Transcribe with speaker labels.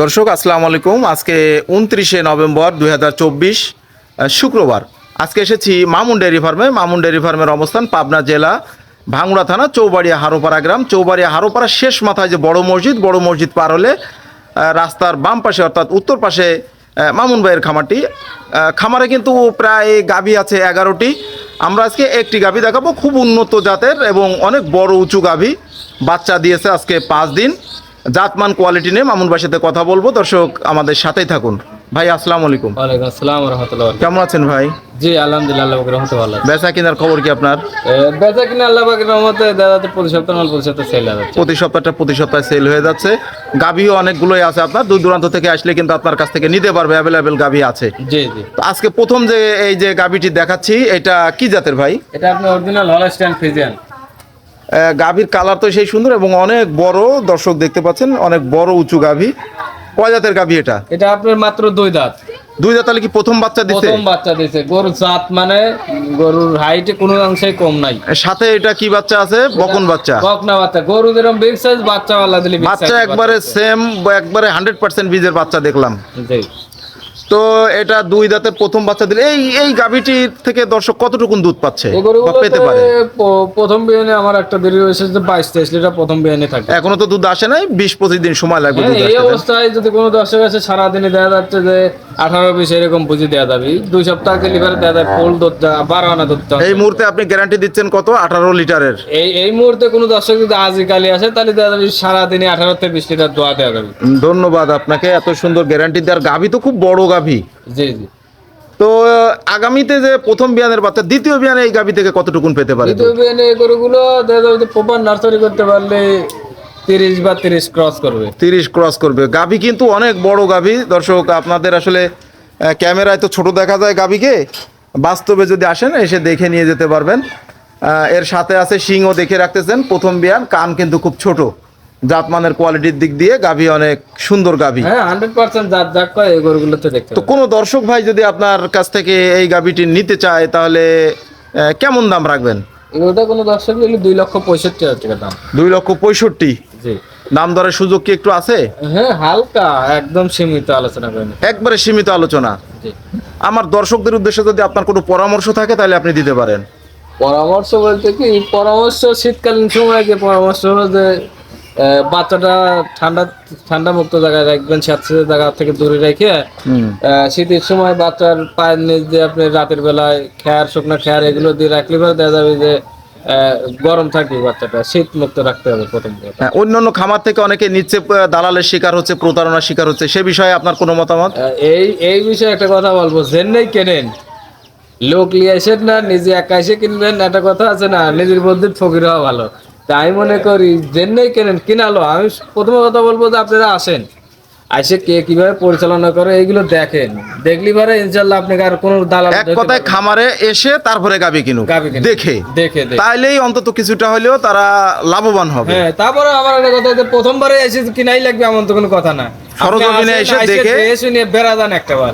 Speaker 1: দর্শক, আসসালামু আলাইকুম। আজকে উনত্রিশে নভেম্বর দু হাজার চব্বিশ শুক্রবার। আজকে এসেছি মামুন ডেয়ারি ফার্মে। মামুন ডেয়ারি ফার্মের অবস্থান পাবনা জেলা, ভাঙ্গুড়া থানা, চৌবাড়িয়া হারোপাড়া গ্রাম। চৌবাড়িয়া হারোপাড়া শেষ মাথায় যে বড় মসজিদ বড় মসজিদ পার হলে রাস্তার বাম পাশে অর্থাৎ উত্তর পাশে মামুন ভাইয়ের খামারটি। খামারে কিন্তু প্রায় গাবি আছে এগারোটি। আমরা আজকে একটি গাবি দেখাবো। খুব উন্নত জাতের এবং অনেক বড় উঁচু গাভি বাচ্চা দিয়েছে আজকে পাঁচ দিন। জাতমান কোয়ালিটি নিয়ে মামুন ভাইয়ের সাথে কথা বলব। দর্শক আমাদের সাথেই থাকুন। ভাই আসসালামু আলাইকুম।
Speaker 2: ওয়ালাইকুম আসসালাম রহমতুল্লাহ
Speaker 1: কেমন আছেন ভাই?
Speaker 2: জি আলহামদুলিল্লাহ আল্লাহ রহমতে ভালো আছে।
Speaker 1: বেচা কেনার খবর কি আপনার?
Speaker 2: বেচা কিনা আল্লাহ পাকের রহমতে দাদা তো প্রতি সপ্তাহ মাল প্রতি সপ্তাহ সেল যাচ্ছে।
Speaker 1: প্রতি সপ্তাহটা প্রতি সপ্তাহে সেল হয়ে যাচ্ছে। গাভিও অনেকগুলোই আছে আপনার। দূর দূরান্ত থেকে আসলে কিন্তু আপনার কাছ থেকে নিতে পারবে অ্যাভেলেবেল গাভি আছে।
Speaker 2: জি জি।
Speaker 1: তো আজকে প্রথম যে এই যে গাভিটি দেখাচ্ছি এটা কি জাতের ভাই?
Speaker 2: এটা আপনি অরিজিনাল হলস্টাইন ফ্রিজিয়ান
Speaker 1: গাভীর কালার তো সেই সুন্দর এবং অনেক বড় দর্শক দেখতে পাচ্ছেন অনেক বড় উঁচু গাভী। কয় জাতের গাভী এটা?
Speaker 2: এটা আপনার মাত্র দুই দাঁত।
Speaker 1: দুই দাঁত তাহলে কি প্রথম বাচ্চা দিছে?
Speaker 2: প্রথম বাচ্চা দিয়েছে গরুর জাত মানে গরুর হাইটে কোনো অংশে কম নাই।
Speaker 1: সাথে এটা কি বাচ্চা আছে? বকন বাচ্চা।
Speaker 2: বকনা বাচ্চা। গরু যেরকম বিগ সাইজ বাচ্চা আল্লাহ দিলে
Speaker 1: বাচ্চা একবারে সেম একবারে হান্ড্রেড পার্সেন্ট বীজের বাচ্চা দেখলাম।
Speaker 2: জি।
Speaker 1: তো এটা দুই দাঁতের প্রথম বাচ্চা দিলে এই এই গাভীটি থেকে দর্শক কতটুকুন দুধ পাচ্ছে? বা পেতে পারে?
Speaker 2: প্রথম বিয়ানে আমার একটা দেরি হয়েছে যে বাইশ তেইশ লিটার প্রথম বিয়ানে থাকে।
Speaker 1: এখনও তো দুধ আসে নাই বিশ পঁচিশ দিন সময় লাগবে
Speaker 2: হ্যাঁ, এই অবস্থায় যদি কোনো দর্শক আছে সারাদিনে দেখা যাচ্ছে যে আঠারো বিশ এরকম পুঁজি দেওয়া যাবে। দুই সপ্তাহ ডেলিভারি দেওয়া যায় ফুল দুধ দেওয়া, বারো আনা দুধ দেওয়া।
Speaker 1: এই মুহূর্তে আপনি গ্যারান্টি দিচ্ছেন কত? আঠারো লিটারের।
Speaker 2: এই এই মুহূর্তে কোনো দর্শক যদি আজই কালি আসে তাহলে দেওয়া যাবে সারাদিনে আঠারো থেকে বিশ লিটার দোয়া দেওয়া যাবে।
Speaker 1: ধন্যবাদ আপনাকে এত সুন্দর গ্যারান্টি দেওয়ার। গাভী তো খুব বড় গাভী?
Speaker 2: জি জি।
Speaker 1: তো আগামীতে যে প্রথম বিয়ানের বাচ্চা দ্বিতীয় বিয়ানে এই গাভী থেকে কতটুকুন পেতে পারে?
Speaker 2: দ্বিতীয় বিয়ানে এই গরুগুলো প্রপার নার্সারি করতে পারলে তিরিশ বা তিরিশ ক্রস করবে।
Speaker 1: তিরিশ ক্রস করবে। গাভী কিন্তু অনেক বড় গাভী। দর্শক আপনাদের আসলে ক্যামেরায় তো ছোট দেখা যায় গাভীকে। বাস্তবে যদি আসেন এসে দেখে নিয়ে যেতে পারবেন। এর সাথে আছে শিংও দেখে রাখতেছেন। প্রথম বিয়ান কান কিন্তু খুব ছোট। জাতমানের কোয়ালিটির দিক দিয়ে গাভী অনেক সুন্দর গাভী।
Speaker 2: হ্যাঁ হান্ড্রেড পার্সেন্ট এই গরুগুলোতে দেখতে
Speaker 1: তো কোনো দর্শক ভাই যদি আপনার কাছ থেকে এই গাভীটি নিতে চায় তাহলে কেমন দাম রাখবেন?
Speaker 2: ওটা কোনো দর্শক নিলে দুই লক্ষ পঁয়ষট্টি হাজার টাকা দাম।
Speaker 1: দুই লক্ষ পঁয়ষট্টি?
Speaker 2: জি।
Speaker 1: দাম দরের সুযোগ কি একটু আছে?
Speaker 2: হ্যাঁ হালকা একদম সীমিত আলোচনা করেন
Speaker 1: একবারে সীমিত আলোচনা। আমার দর্শকদের উদ্দেশ্যে যদি আপনার কোনো পরামর্শ থাকে তাহলে আপনি দিতে পারেন।
Speaker 2: পরামর্শ বলতে কি পরামর্শ শীতকালীন সময় যে পরামর্শ যে বাচ্চাটা ঠান্ডা ঠান্ডা মুক্ত জায়গায় রাখবেন স্যাঁতসেঁতে জায়গা থেকে দূরে রেখে শীতের সময় বাচ্চার পায়ের নিচ দিয়ে আপনি রাতের বেলায় খেয়ার শুকনো খেয়ার এগুলো দিয়ে রাখলে পরে দেখা যাবে যে গরম থাকবে বাচ্চাটা শীত মুক্ত রাখতে হবে প্রথম কথা।
Speaker 1: হ্যাঁ, অন্যান্য খামার থেকে অনেকে নিচ্ছে দালালের শিকার হচ্ছে প্রতারণার শিকার হচ্ছে সে বিষয়ে আপনার কোনো মতামত?
Speaker 2: এই এই বিষয়ে একটা কথা বলব জেন্নাই কেনেন লোক নিয়ে আসেন না নিজে একা এসে কিনবেন একটা কথা আছে না নিজের মধ্যে ফকির হওয়া ভালো। তাই মনে করি জেন্নাই কেনেন কিনালো আমি প্রথমে কথা বলব যে আপনারা আসেন। আসে কে কীভাবে পরিচালনা করে এইগুলো দেখেন। দেখলি পারে ইনশাল্লাহ আপনাকে আর কোনো দালাল
Speaker 1: এক কথায় খামারে এসে তারপরে গাবি কিনুক।
Speaker 2: গাভী
Speaker 1: দেখে।
Speaker 2: দেখে
Speaker 1: তাইলেই অন্তত কিছুটা হলেও তারা লাভবান হবে।
Speaker 2: হ্যাঁ তারপরে আমার একটা কথা যে প্রথমবারে এসে কিনাই লাগবে এমন তো কোনো কথা না।
Speaker 1: সরজমিনে এসে
Speaker 2: আইসে
Speaker 1: দেখে-
Speaker 2: দেখে শুনে বেড়া যান একটা বার।